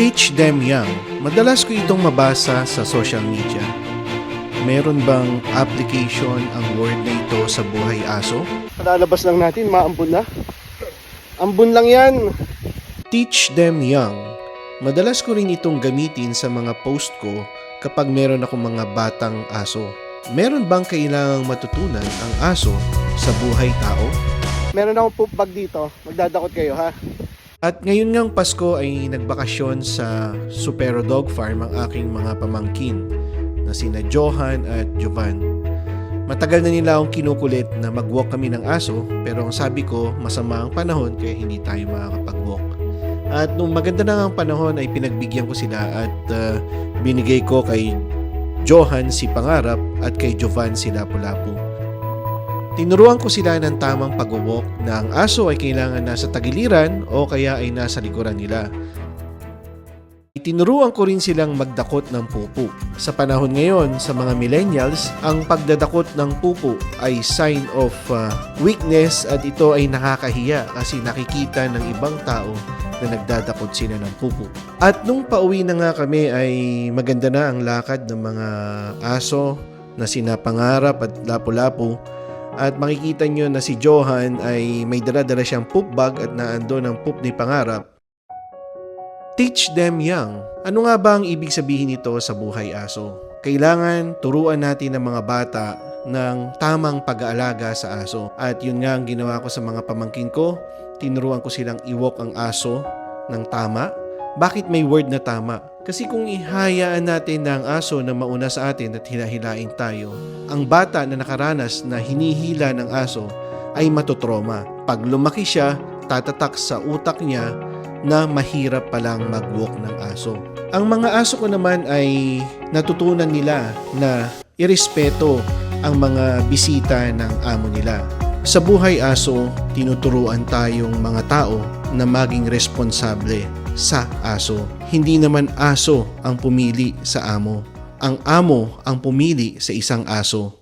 Teach them young. Madalas ko itong mabasa sa social media. Meron bang application ang word na ito sa buhay aso? Lalabas lang natin, maambun na. Ambun lang yan. Teach them young. Madalas ko rin itong gamitin sa mga post ko kapag meron akong mga batang aso. Meron bang kailangang matutunan ang aso sa buhay tao? Meron akong poop bag dito. Magdadakot kayo ha. At ngayon ngang Pasko ay nagbakasyon sa Supero Dog Farm ang aking mga pamangkin na sina Johan at Jovan. Matagal na nila akong kinukulit na mag-walk kami ng aso pero ang sabi ko masama ang panahon kaya hindi tayo makakapag-walk. At nung maganda na ang panahon ay pinagbigyan ko sila at uh, binigay ko kay Johan si Pangarap at kay Jovan si Lapu-Lapu. Tinuruan ko sila ng tamang pag-walk na ang aso ay kailangan nasa tagiliran o kaya ay nasa likuran nila. Itinuruan ko rin silang magdakot ng pupu. Sa panahon ngayon, sa mga millennials, ang pagdadakot ng pupu ay sign of uh, weakness at ito ay nakakahiya kasi nakikita ng ibang tao na nagdadakot sila ng pupu. At nung pauwi na nga kami ay maganda na ang lakad ng mga aso na sina Pangarap at Lapu-Lapu at makikita nyo na si Johan ay may dala-dala siyang poop bag at naando ng poop ni Pangarap. Teach them young. Ano nga ba ang ibig sabihin nito sa buhay aso? Kailangan turuan natin ang mga bata ng tamang pag-aalaga sa aso. At yun nga ang ginawa ko sa mga pamangkin ko. Tinuruan ko silang iwalk ang aso ng tama. Bakit may word na tama? Kasi kung ihayaan natin na aso na mauna sa atin at hilahilain tayo, ang bata na nakaranas na hinihila ng aso ay matotroma. Pag lumaki siya, tatatak sa utak niya na mahirap palang mag-walk ng aso. Ang mga aso ko naman ay natutunan nila na irespeto ang mga bisita ng amo nila. Sa buhay aso, tinuturuan tayong mga tao na maging responsable sa aso. Hindi naman aso ang pumili sa amo. Ang amo ang pumili sa isang aso.